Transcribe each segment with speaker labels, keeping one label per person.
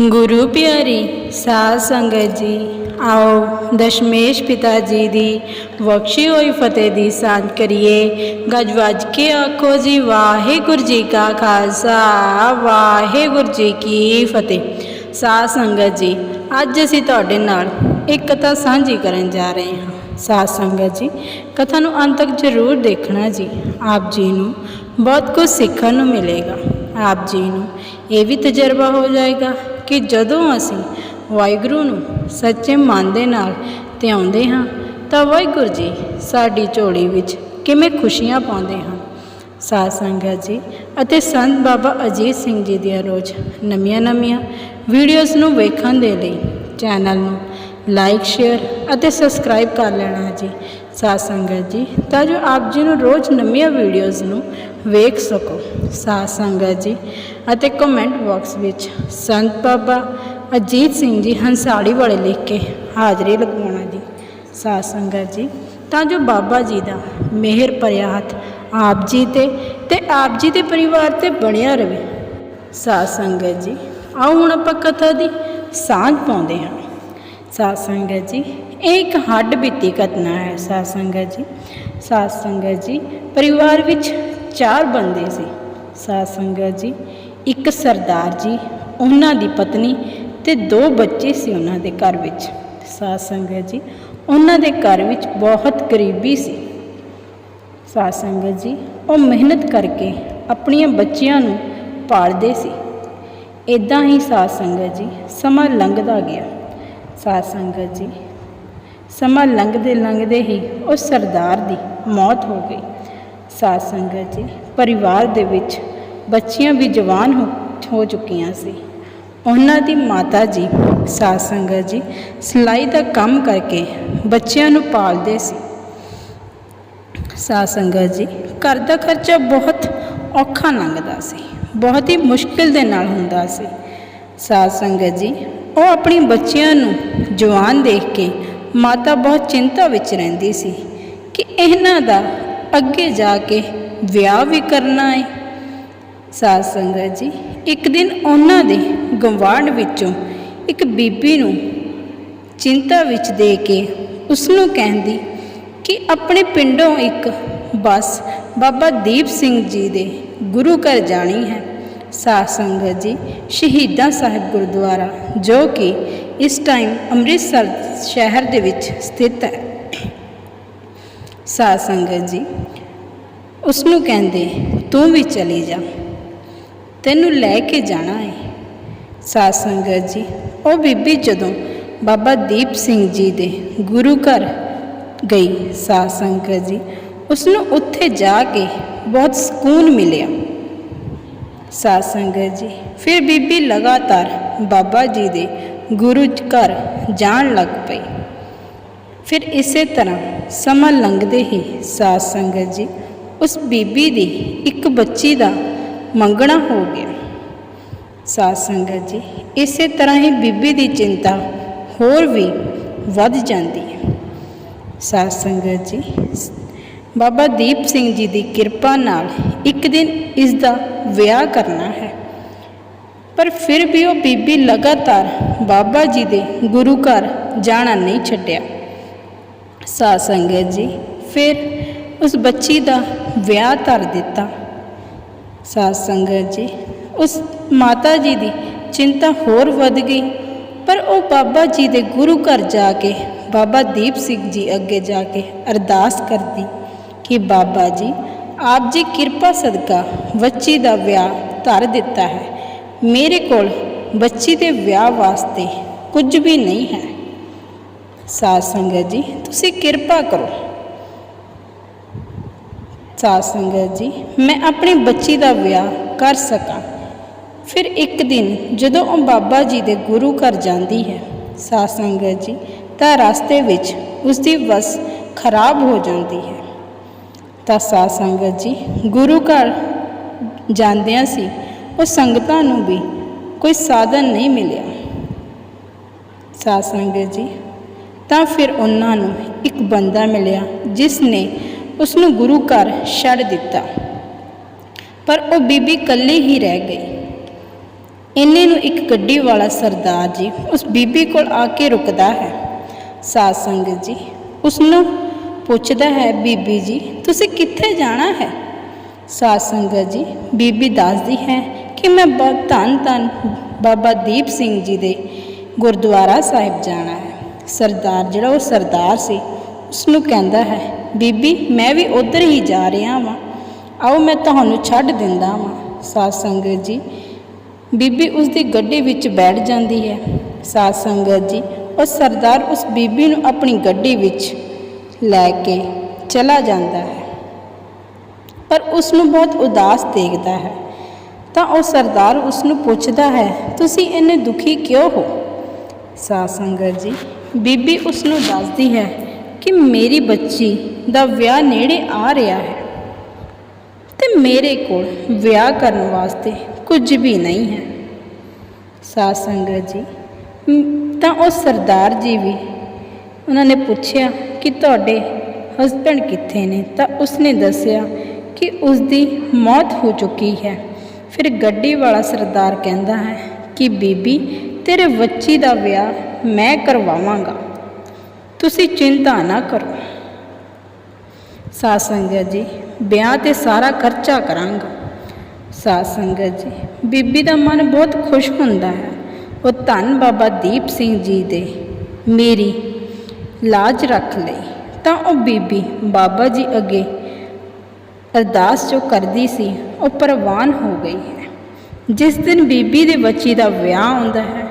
Speaker 1: ਗੁਰੂ ਪਿਆਰੀ ਸਾਧ ਸੰਗਤ ਜੀ, ਆਓ ਦਸ਼ਮੇਸ਼ ਪਿਤਾ ਜੀ ਦੀ ਬਖਸ਼ੀ ਹੋਈ ਫਤਿਹ ਦੀ ਸਾਂਝ ਕਰੀਏ। ਗੱਜ ਵੱਜ ਕੇ ਆਖੋ ਜੀ, ਵਾਹਿਗੁਰੂ ਜੀ ਕਾ ਖਾਲਸਾ, ਵਾਹਿਗੁਰੂ ਜੀ ਕੀ ਫਤਿਹ। ਸਾਧ ਸੰਗਤ ਜੀ, ਅੱਜ ਅਸੀਂ ਤੁਹਾਡੇ ਨਾਲ ਇੱਕ ਕਥਾ ਸਾਂਝੀ ਕਰਨ ਜਾ ਰਹੇ ਹਾਂ। ਸਾਧ ਸੰਗਤ ਜੀ, ਕਥਾ ਨੂੰ ਅੰਤ ਤੱਕ ਜ਼ਰੂਰ ਦੇਖਣਾ ਜੀ। ਆਪ ਜੀ ਨੂੰ ਬਹੁਤ ਕੁਝ ਸਿੱਖਣ ਨੂੰ ਮਿਲੇਗਾ। ਆਪ ਜੀ ਨੂੰ ਇਹ ਵੀ ਤਜਰਬਾ ਹੋ ਜਾਏਗਾ। ਕਿ ਜਦੋਂ ਅਸੀਂ ਵਾਹਿਗੁਰੂ ਨੂੰ ਸੱਚੇ ਮਨ ਦੇ ਨਾਲ ਧਿਆਉਂਦੇ ਹਾਂ, ਤਾਂ ਵਾਹਿਗੁਰੂ ਜੀ ਸਾਡੀ ਝੋਲੀ ਵਿੱਚ ਕਿਵੇਂ ਖੁਸ਼ੀਆਂ ਪਾਉਂਦੇ ਹਨ। ਸਾਧ ਸੰਗਤ ਜੀ ਅਤੇ ਸੰਤ ਬਾਬਾ ਅਜੀਤ ਸਿੰਘ ਜੀ ਦੀਆਂ ਰੋਜ਼ ਨਵੀਆਂ ਨਵੀਆਂ ਵੀਡੀਓਜ਼ ਨੂੰ ਵੇਖਣ ਦੇ ਲਈ ਚੈਨਲ ਨੂੰ ਲਾਈਕ, ਸ਼ੇਅਰ ਅਤੇ ਸਬਸਕ੍ਰਾਈਬ ਕਰ ਲੈਣਾ ਜੀ। ਸਾਧ ਸੰਗਤ ਜੀ, ਤਾਂ ਜੋ ਆਪ ਜੀ ਨੂੰ ਰੋਜ਼ ਨਵੀਆਂ ਵੀਡੀਓਜ਼ ਨੂੰ ਵੇਖ ਸਕੋ। ਸਾਧ ਸੰਗਤ ਜੀ, ਅਤੇ ਕਮੈਂਟ ਬਾਕਸ ਵਿੱਚ ਸੰਤ ਬਾਬਾ ਅਜੀਤ ਸਿੰਘ ਜੀ ਹੰਸਾੜੀ ਵਾਲੇ ਲਿਖ ਕੇ ਹਾਜ਼ਰੀ ਲਗਵਾਉਣਾ ਜੀ। ਸਾਧ ਸੰਗਤ ਜੀ, ਤਾਂ ਜੋ ਬਾਬਾ ਜੀ ਦਾ ਮਿਹਰ ਭਰਿਆ ਹੱਥ ਆਪ ਜੀ ਤੇ ਤੇ ਆਪ ਜੀ ਦੇ ਪਰਿਵਾਰ ਤੇ ਬਣਿਆ ਰਵੇ। ਸਾਧ ਸੰਗਤ ਜੀ, ਆਓ ਹੁਣ ਆਪਾਂ ਕਥਾ ਦੀ ਸਾਂਝ ਪਾਉਂਦੇ ਹਾਂ। ਸਾਧ ਸੰਗਤ ਜੀ, ਇਹ ਇੱਕ ਹੱਡ ਬੀਤੀ ਘਟਨਾ ਹੈ ਸਾਧ ਸੰਗਤ ਜੀ। ਸਾਧ ਸੰਗਤ ਜੀ, ਪਰਿਵਾਰ ਵਿੱਚ ਚਾਰ ਬੰਦੇ ਸੀ। ਸਾਧ ਸੰਗਤ ਜੀ, ਇੱਕ ਸਰਦਾਰ ਜੀ, ਉਹਨਾਂ ਦੀ ਪਤਨੀ ਤੇ ਦੋ ਬੱਚੇ ਸੀ ਉਹਨਾਂ ਦੇ ਘਰ ਵਿੱਚ। ਸਾਧ ਸੰਗਤ ਜੀ, ਉਹਨਾਂ ਦੇ ਘਰ ਵਿੱਚ ਬਹੁਤ ਗਰੀਬੀ ਸੀ। ਸਾਧ ਸੰਗਤ ਜੀ, ਉਹ ਮਿਹਨਤ ਕਰਕੇ ਆਪਣੀਆਂ ਬੱਚਿਆਂ ਨੂੰ ਪਾਲਦੇ ਸੀ। ਇਦਾਂ ਹੀ ਸਾਧ ਸੰਗਤ ਜੀ, ਸਮਾਂ ਲੰਘਦਾ ਗਿਆ। ਸਾਧ ਸੰਗਤ ਜੀ। ਸਮਾਂ ਲੰਘਦੇ ਲੰਘਦੇ ਹੀ ਉਸ ਸਰਦਾਰ ਦੀ ਮੌਤ ਹੋ ਗਈ। ਸਾਧ ਸੰਗਤ ਜੀ, ਪਰਿਵਾਰ ਦੇ ਵਿੱਚ ਬੱਚੀਆਂ ਵੀ ਜਵਾਨ ਹੋ ਹੋ ਚੁੱਕੀਆਂ ਸੀ। ਉਹਨਾਂ ਦੀ ਮਾਤਾ ਜੀ, ਸਾਧ ਸੰਗਤ ਜੀ, ਸਿਲਾਈ ਦਾ ਕੰਮ ਕਰਕੇ ਬੱਚਿਆਂ ਨੂੰ ਪਾਲਦੇ ਸੀ। ਸਾਧ ਸੰਗਤ ਜੀ, ਘਰ ਦਾ ਖਰਚਾ ਬਹੁਤ ਔਖਾ ਲੰਘਦਾ ਸੀ। ਬਹੁਤ ਹੀ ਮੁਸ਼ਕਿਲ ਦੇ ਨਾਲ ਹੁੰਦਾ ਸੀ। ਸਾਧ ਸੰਗਤ ਜੀ ਉਹ ਆਪਣੀ ਬੱਚਿਆਂ ਨੂੰ ਜਵਾਨ ਦੇਖ ਕੇ ਮਾਤਾ ਬਹੁਤ ਚਿੰਤਾ ਵਿੱਚ ਰਹਿੰਦੀ ਸੀ ਕਿ ਇਹਨਾਂ ਦਾ ਅੱਗੇ ਜਾ ਕੇ ਵਿਆਹ ਵੀ ਕਰਨਾ ਹੈ ਸਾਧ ਸੰਗਤ ਜੀ, ਇੱਕ ਦਿਨ ਉਹਨਾਂ ਦੇ ਗਵਾਂਢ ਵਿੱਚੋਂ ਇੱਕ ਬੀਬੀ ਨੂੰ ਚਿੰਤਾ ਵਿੱਚ ਦੇ ਕੇ ਉਸ ਨੂੰ ਕਹਿੰਦੀ ਕਿ ਆਪਣੇ ਪਿੰਡੋਂ ਇੱਕ ਬੱਸ ਬਾਬਾ ਦੀਪ ਸਿੰਘ ਜੀ ਦੇ ਗੁਰੂ ਘਰ ਜਾਣੀ ਹੈ। ਸਾਧ ਸੰਗਤ ਜੀ, ਸ਼ਹੀਦਾਂ ਸਾਹਿਬ ਗੁਰਦੁਆਰਾ, ਜੋ ਕਿ ਇਸ ਟਾਈਮ ਅੰਮ੍ਰਿਤਸਰ ਸ਼ਹਿਰ ਦੇ ਵਿੱਚ ਸਥਿਤ ਹੈ। ਸਾਧ ਸੰਗਤ ਜੀ, ਉਸ ਨੂੰ ਕਹਿੰਦੇ, ਤੂੰ ਵੀ ਚਲੀ ਜਾ। ਤੈਨੂੰ ਲੈ ਕੇ ਜਾਣਾ ਹੈ ਸਾਧ ਸੰਗਤ ਜੀ, ਉਹ ਬੀਬੀ ਜਦੋਂ ਬਾਬਾ ਦੀਪ ਸਿੰਘ ਜੀ ਦੇ ਗੁਰੂ ਘਰ ਗਈ ਸਾਧ ਸੰਗਤ ਜੀ, ਉਸ ਨੂੰ ਉੱਥੇ ਜਾ ਕੇ ਬਹੁਤ ਸਕੂਨ ਮਿਲਿਆ। ਸਾਧ ਸੰਗਤ ਜੀ। ਫਿਰ ਬੀਬੀ ਲਗਾਤਾਰ ਬਾਬਾ ਜੀ ਦੇ ਗੁਰੂ ਘਰ ਜਾਣ ਲੱਗ ਪਈ। ਫਿਰ ਇਸੇ ਤਰ੍ਹਾਂ ਸਮਾਂ ਲੰਘਦੇ ਹੀ ਸਾਧ ਸੰਗਤ ਜੀ ਉਸ ਬੀਬੀ ਦੀ ਇੱਕ ਬੱਚੀ ਦਾ ਮੰਗਣਾ ਹੋ ਗਿਆ। ਸਾਧ ਸੰਗਤ ਜੀ, ਇਸੇ ਤਰ੍ਹਾਂ ਹੀ ਬੀਬੀ ਦੀ ਚਿੰਤਾ ਹੋਰ ਵੀ ਵੱਧ ਜਾਂਦੀ ਹੈ। ਸਾਧ ਸੰਗਤ ਜੀ ਬਾਬਾ ਦੀਪ ਸਿੰਘ ਜੀ ਦੀ ਕਿਰਪਾ ਨਾਲ ਇੱਕ ਦਿਨ ਇਸ ਦਾ ਵਿਆਹ ਕਰਨਾ ਹੈ। ਪਰ ਫਿਰ ਵੀ ਉਹ ਬੀਬੀ ਲਗਾਤਾਰ ਬਾਬਾ ਜੀ ਦੇ ਗੁਰੂ ਘਰ ਜਾਣਾ ਨਹੀਂ ਛੱਡਿਆ। ਸਾਧ ਸੰਗਤ ਜੀ, ਫਿਰ ਉਸ ਬੱਚੀ ਦਾ ਵਿਆਹ ਧਰ ਦਿੱਤਾ। ਸਾਧ ਸੰਗਤ ਜੀ, ਉਸ ਮਾਤਾ ਜੀ ਦੀ ਚਿੰਤਾ ਹੋਰ ਵੱਧ ਗਈ, ਪਰ ਉਹ ਬਾਬਾ ਜੀ ਦੇ ਗੁਰੂ ਘਰ ਜਾ ਕੇ ਬਾਬਾ ਦੀਪ ਸਿੰਘ ਜੀ ਅੱਗੇ ਜਾ ਕੇ ਅਰਦਾਸ ਕਰਦੀ। ਕਿ ਬਾਬਾ ਜੀ, ਆਪ ਜੀ ਕਿਰਪਾ ਸਦਕਾ ਬੱਚੀ ਦਾ ਵਿਆਹ ਧਰ ਦਿੱਤਾ ਹੈ। ਮੇਰੇ ਕੋਲ ਬੱਚੀ ਦੇ ਵਿਆਹ ਵਾਸਤੇ ਕੁਝ ਵੀ ਨਹੀਂ ਹੈ। ਸਾਧ ਸੰਗਤ ਜੀ, ਤੁਸੀਂ ਕਿਰਪਾ ਕਰੋ। ਸਾਧ ਸੰਗਤ ਜੀ, ਮੈਂ ਆਪਣੀ ਬੱਚੀ ਦਾ ਵਿਆਹ ਕਰ ਸਕਾਂ। ਫਿਰ ਇੱਕ ਦਿਨ ਜਦੋਂ ਉਹ ਬਾਬਾ ਜੀ ਦੇ ਗੁਰੂ ਘਰ ਜਾਂਦੀ ਹੈ, ਸਾਧ ਸੰਗਤ ਜੀ, ਤਾਂ ਰਸਤੇ ਵਿੱਚ ਉਸ ਦੀ ਵਸ ਖਰਾਬ ਹੋ ਜਾਂਦੀ ਹੈ। ਤਾਂ ਸਾਧ ਸੰਗਤ ਜੀ, ਗੁਰੂ ਘਰ ਜਾਂਦਿਆਂ ਸੀ, ਉਹ ਸੰਗਤਾਂ ਨੂੰ ਵੀ ਕੋਈ ਸਾਧਨ ਨਹੀਂ ਮਿਲਿਆ। ਸਾਧ ਸੰਗਤ ਜੀ, ਤਾਂ ਫਿਰ ਉਹਨਾਂ ਨੂੰ ਇੱਕ ਬੰਦਾ ਮਿਲਿਆ, ਜਿਸ ਨੇ ਉਸ ਨੂੰ ਗੁਰੂ ਘਰ ਛੱਡ ਦਿੱਤਾ। ਪਰ ਉਹ ਬੀਬੀ ਇਕੱਲੀ ਹੀ ਰਹਿ ਗਈ। ਇੰਨੇ ਨੂੰ ਇੱਕ ਗੱਡੀ ਵਾਲਾ ਸਰਦਾਰ ਜੀ ਉਸ ਬੀਬੀ ਕੋਲ ਆ ਕੇ ਰੁਕਦਾ ਹੈ। ਸਾਧ ਸੰਗਤ ਜੀ ਉਸ ਨੂੰ ਪੁੱਛਦਾ ਹੈ, ਬੀਬੀ ਜੀ, ਤੁਸੀਂ ਕਿੱਥੇ ਜਾਣਾ ਹੈ? ਸਾਧ ਸੰਗਤ ਜੀ, ਬੀਬੀ ਦੱਸਦੀ ਹੈ ਕਿ ਮੈਂ ਬ- ਧੰਨ ਧੰਨ ਬਾਬਾ ਦੀਪ ਸਿੰਘ ਜੀ ਦੇ ਗੁਰਦੁਆਰਾ ਸਾਹਿਬ ਜਾਣਾ ਹੈ। ਸਰਦਾਰ, ਜਿਹੜਾ ਉਹ ਸਰਦਾਰ ਸੀ ਉਸ ਨੂੰ ਕਹਿੰਦਾ ਹੈ, ਬੀਬੀ, ਮੈਂ ਵੀ ਉਧਰ ਹੀ ਜਾ ਰਿਹਾ ਵਾਂ। ਆਓ, ਮੈਂ ਤੁਹਾਨੂੰ ਛੱਡ ਦਿੰਦਾ ਵਾਂ। ਸਾਧ ਸੰਗਤ ਜੀ, ਬੀਬੀ ਉਸ ਦੀ ਗੱਡੀ ਵਿੱਚ ਬੈਠ ਜਾਂਦੀ ਹੈ। ਸਾਧ ਸੰਗਤ ਜੀ, ਉਹ ਸਰਦਾਰ ਉਸ ਬੀਬੀ ਨੂੰ ਆਪਣੀ ਗੱਡੀ ਵਿੱਚ ਲੈ ਕੇ ਚਲਾ ਜਾਂਦਾ ਹੈ। ਪਰ ਉਸ ਨੂੰ ਬਹੁਤ ਉਦਾਸ ਦੇਖਦਾ ਹੈ। ਤਾਂ ਉਹ ਸਰਦਾਰ ਉਸ ਨੂੰ ਪੁੱਛਦਾ ਹੈ, ਤੁਸੀਂ ਇੰਨੇ ਦੁਖੀ ਕਿਉਂ ਹੋ? ਸਾਧ ਸੰਗਤ ਜੀ, ਬੀਬੀ ਉਸ ਨੂੰ ਦੱਸਦੀ ਹੈ ਕਿ ਮੇਰੀ ਬੱਚੀ ਦਾ ਵਿਆਹ ਨੇੜੇ ਆ ਰਿਹਾ ਹੈ ਤੇ ਮੇਰੇ ਕੋਲ ਵਿਆਹ ਕਰਨ ਵਾਸਤੇ ਕੁਝ ਵੀ ਨਹੀਂ ਹੈ। ਸਾਧ ਸੰਗਤ ਜੀ, ਤਾਂ ਉਹ ਸਰਦਾਰ ਜੀ ਵੀ ਉਹਨਾਂ ਨੇ ਪੁੱਛਿਆ ਕਿ ਤੁਹਾਡੇ ਹਸਬੰਡ ਕਿੱਥੇ ਨੇ? ਤਾਂ ਉਸਨੇ ਦੱਸਿਆ ਕਿ ਉਸ ਦੀ ਮੌਤ ਹੋ ਚੁੱਕੀ ਹੈ। ਫਿਰ ਗੱਡੀ ਵਾਲਾ ਸਰਦਾਰ ਕਹਿੰਦਾ ਹੈ ਕਿ, ਬੀਬੀ, ਤੇਰੇ ਬੱਚੀ ਦਾ ਵਿਆਹ ਮੈਂ ਕਰਵਾਵਾਂਗਾ। ਤੁਸੀਂ ਚਿੰਤਾ ਨਾ ਕਰੋ। ਸਾਧ ਸੰਗਤ ਜੀ, ਵਿਆਹ ਤੇ ਸਾਰਾ ਖਰਚਾ ਕਰਾਂਗਾ। ਸਾਧ ਸੰਗਤ ਜੀ, ਬੀਬੀ ਦਾ ਮਨ ਬਹੁਤ ਖੁਸ਼ ਹੁੰਦਾ ਹੈ। ਉਹ ਧੰਨ ਬਾਬਾ ਦੀਪ ਸਿੰਘ ਜੀ ਦੇ, ਮੇਰੀ ਲਾਜ ਰੱਖ ਲਈ। ਤਾਂ ਉਹ ਬੀਬੀ ਬਾਬਾ ਜੀ ਅੱਗੇ ਅਰਦਾਸ ਜੋ ਕਰਦੀ ਸੀ, ਉਹ ਪ੍ਰਵਾਨ ਹੋ ਗਈ ਹੈ। ਜਿਸ ਦਿਨ ਬੀਬੀ ਦੇ ਬੱਚੀ ਦਾ ਵਿਆਹ ਹੁੰਦਾ ਹੈ,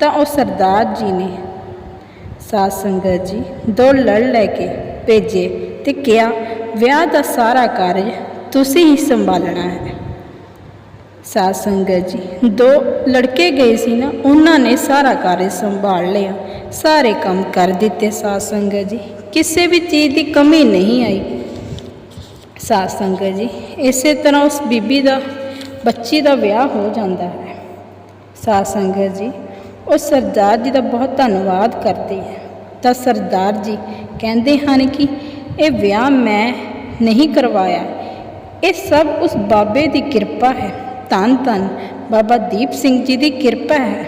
Speaker 1: ਤਾਂ ਉਹ ਸਰਦਾਰ ਜੀ ਨੇ ਸਾਧ ਸੰਗਤ ਜੀ ਦੋ ਲੜ ਲੈ ਕੇ ਭੇਜੇ ਤੇ ਕਿਹਾ, ਵਿਆਹ ਦਾ ਸਾਰਾ ਕਾਰਜ ਤੁਸੀਂ ਹੀ ਸੰਭਾਲਣਾ ਹੈ। ਸਾਧ ਸੰਗਤ ਜੀ, ਦੋ ਲੜਕੇ ਗਏ ਸੀ ਨਾ, ਉਹਨਾਂ ਨੇ ਸਾਰਾ ਕਾਰਜ ਸੰਭਾਲ ਲਿਆ, ਸਾਰੇ ਕੰਮ ਕਰ ਦਿੱਤੇ ਸਾਧ ਸੰਗਤ ਜੀ। ਕਿਸੇ ਵੀ ਚੀਜ਼ ਦੀ ਕਮੀ ਨਹੀਂ ਆਈ। ਸਾਧ ਸੰਗਤ ਜੀ, ਇਸੇ ਤਰ੍ਹਾਂ ਉਸ ਬੀਬੀ ਦਾ, ਬੱਚੀ ਦਾ ਵਿਆਹ ਹੋ ਜਾਂਦਾ ਹੈ। ਸਾਧ ਸੰਗਤ ਜੀ, ਉਹ ਸਰਦਾਰ ਜੀ ਦਾ ਬਹੁਤ ਧੰਨਵਾਦ ਕਰਦੇ ਹੈ। ਤਾਂ ਸਰਦਾਰ ਜੀ ਕਹਿੰਦੇ ਹਨ ਕਿ ਇਹ ਵਿਆਹ ਮੈਂ ਨਹੀਂ ਕਰਵਾਇਆ। ਇਹ ਸਭ ਉਸ ਬਾਬੇ ਦੀ ਕਿਰਪਾ ਹੈ। ਧੰਨ ਧੰਨ। ਬਾਬਾ ਦੀਪ ਸਿੰਘ ਜੀ ਦੀ ਕਿਰਪਾ ਹੈ।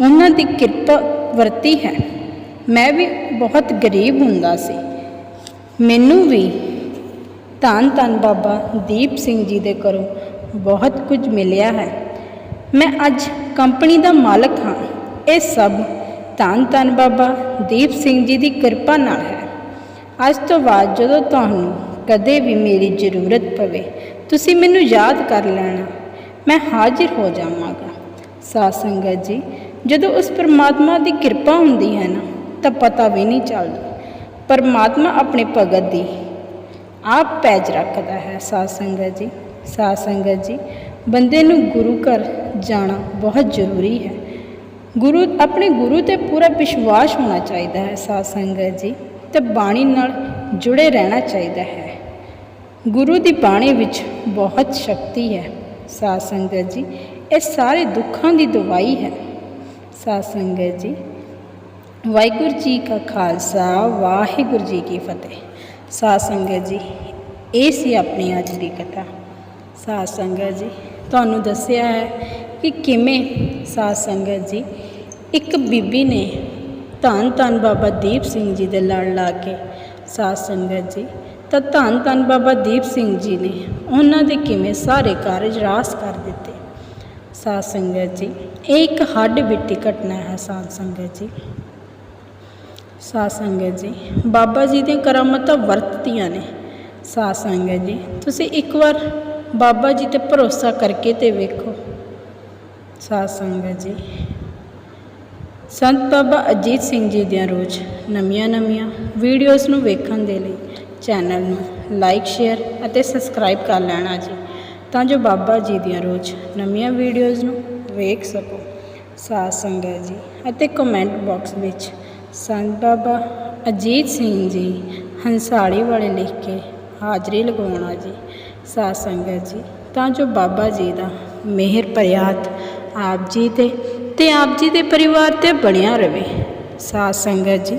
Speaker 1: ਉਹਨਾਂ ਦੀ ਕਿਰਪਾ ਵਰਤੀ ਹੈ। ਮੈਂ ਵੀ ਬਹੁਤ ਗਰੀਬ ਹੁੰਦਾ ਸੀ। ਮੈਨੂੰ ਵੀ ਧੰਨ ਧੰਨ ਬਾਬਾ ਦੀਪ ਸਿੰਘ ਜੀ ਦੇ ਘਰੋਂ ਬਹੁਤ ਕੁਝ ਮਿਲਿਆ ਹੈ। ਮੈਂ ਅੱਜ ਕੰਪਨੀ ਦਾ ਮਾਲਕ ਹਾਂ। ਇਹ ਸਭ ਧੰਨ ਧੰਨ ਬਾਬਾ ਦੀਪ ਸਿੰਘ ਜੀ ਦੀ ਕਿਰਪਾ ਨਾਲ ਹੈ। ਅੱਜ ਤੋਂ ਬਾਅਦ ਜਦੋਂ ਤੁਹਾਨੂੰ ਕਦੇ ਵੀ ਮੇਰੀ ਜ਼ਰੂਰਤ ਪਵੇ, ਤੁਸੀਂ ਮੈਨੂੰ ਯਾਦ ਕਰ ਲੈਣਾ। ਮੈਂ ਹਾਜ਼ਰ ਹੋ ਜਾਵਾਂਗਾ। ਸਾਧ ਸੰਗਤ ਜੀ, ਜਦੋਂ ਉਸ ਪਰਮਾਤਮਾ ਦੀ ਕਿਰਪਾ ਹੁੰਦੀ ਹੈ ਨਾ, ਤਾਂ ਪਤਾ ਵੀ ਨਹੀਂ ਚੱਲਦਾ। ਪਰਮਾਤਮਾ ਆਪਣੇ ਭਗਤ ਦੀ ਆਪ ਪੈਜ ਰੱਖਦਾ ਹੈ, ਸਾਧ ਸੰਗਤ ਜੀ। ਸਾਧ ਸੰਗਤ ਜੀ, ਬੰਦੇ ਨੂੰ ਗੁਰੂ ਘਰ ਜਾਣਾ ਬਹੁਤ ਜ਼ਰੂਰੀ ਹੈ। ਗੁਰੂ, ਆਪਣੇ ਗੁਰੂ ਤੇ ਪੂਰਾ ਵਿਸ਼ਵਾਸ ਹੋਣਾ ਚਾਹੀਦਾ ਹੈ, ਸਾਧ ਸੰਗਤ ਜੀ। ਤੇ ਬਾਣੀ ਨਾਲ ਜੁੜੇ ਰਹਿਣਾ ਚਾਹੀਦਾ ਹੈ। ਗੁਰੂ ਦੀ ਬਾਣੀ ਵਿੱਚ ਬਹੁਤ ਸ਼ਕਤੀ ਹੈ। ਸਾਧ ਸੰਗਤ ਜੀ, ਇਹ ਸਾਰੇ ਦੁੱਖਾਂ ਦੀ ਦਵਾਈ ਹੈ। ਸਾਧ ਸੰਗਤ ਜੀ, ਵਾਹਿਗੁਰੂ ਜੀ ਕਾ ਖਾਲਸਾ, ਵਾਹਿਗੁਰੂ ਜੀ ਕੀ ਫਤਿਹ। ਸਾਧ ਸੰਗਤ ਜੀ, ਇਹ ਸੀ ਆਪਣੀ ਅੱਜ ਦੀ ਕਥਾ। ਸਾਧ ਸੰਗਤ ਜੀ, ਤੁਹਾਨੂੰ ਦੱਸਿਆ ਹੈ ਕਿ ਕਿਵੇਂ ਸਾਧ ਸੰਗਤ ਜੀ, ਇੱਕ ਬੀਬੀ ਨੇ ਧੰਨ ਧੰਨ ਬਾਬਾ ਦੀਪ ਸਿੰਘ ਜੀ ਦੇ ਲੜ ਲਾ ਕੇ ਸਾਧ ਸੰਗਤ ਜੀ ਤਾਂ ਧੰਨ ਧੰਨ ਬਾਬਾ ਦੀਪ ਸਿੰਘ ਜੀ ਨੇ ਉਹਨਾਂ ਦੇ ਕਿਵੇਂ ਸਾਰੇ ਕਾਰਜ ਰਾਸ ਕਰ ਦਿੱਤੇ। ਸਾਧ ਸੰਗਤ ਜੀ, ਇਹ ਇੱਕ ਹੱਡ ਬਿੱਟੀ ਘਟਨਾ ਹੈ ਸਾਧ ਸੰਗਤ ਜੀ। ਸਾਧ ਸੰਗਤ ਜੀ, ਬਾਬਾ ਜੀ ਦੀਆਂ ਕਰਾਮਤਾਂ ਵਰਤਦੀਆਂ ਨੇ। ਸਾਧ ਸੰਗਤ ਜੀ, ਤੁਸੀਂ ਇੱਕ ਵਾਰ ਬਾਬਾ ਜੀ ਤੇ ਭਰੋਸਾ ਕਰਕੇ ਤੇ ਵੇਖੋ। ਸਾਧ ਸੰਗਤ ਜੀ, ਸੰਤ ਬਾਬਾ ਅਜੀਤ ਸਿੰਘ ਜੀ ਦੀਆਂ ਰੋਜ਼ ਨਵੀਆਂ ਨਵੀਆਂ ਵੀਡੀਓਜ਼ ਨੂੰ ਵੇਖਣ ਦੇ ਲਈ ਚੈਨਲ ਨੂੰ ਲਾਈਕ, ਸ਼ੇਅਰ ਅਤੇ ਸਬਸਕ੍ਰਾਈਬ ਕਰ ਲੈਣਾ ਜੀ। ਤਾਂ ਜੋ ਬਾਬਾ ਜੀ ਦੀਆਂ ਰੋਜ਼ ਨਵੀਆਂ ਵੀਡੀਓਜ਼ ਨੂੰ ਵੇਖ ਸਕੋ। ਸਾਧ ਸੰਗਤ ਜੀ ਅਤੇ ਕਮੈਂਟ ਬਾਕਸ ਵਿੱਚ ਸੰਤ ਬਾਬਾ ਅਜੀਤ ਸਿੰਘ ਜੀ ਹੰਸਾਲੀ ਵਾਲੇ ਲਿਖ ਕੇ ਹਾਜ਼ਰੀ ਲਗਾਉਣਾ ਜੀ। ਸਾਧ ਸੰਗਤ ਜੀ, ਤਾਂ ਜੋ ਬਾਬਾ ਜੀ ਦਾ ਮਿਹਰ ਭਰਿਆਤ ਆਪ ਜੀ ਤੇ ਤੇ ਆਪ ਜੀ ਦੇ ਪਰਿਵਾਰ ਤੇ ਬਣਿਆ ਰਵੇ ਸਾਧ ਸੰਗਤ ਜੀ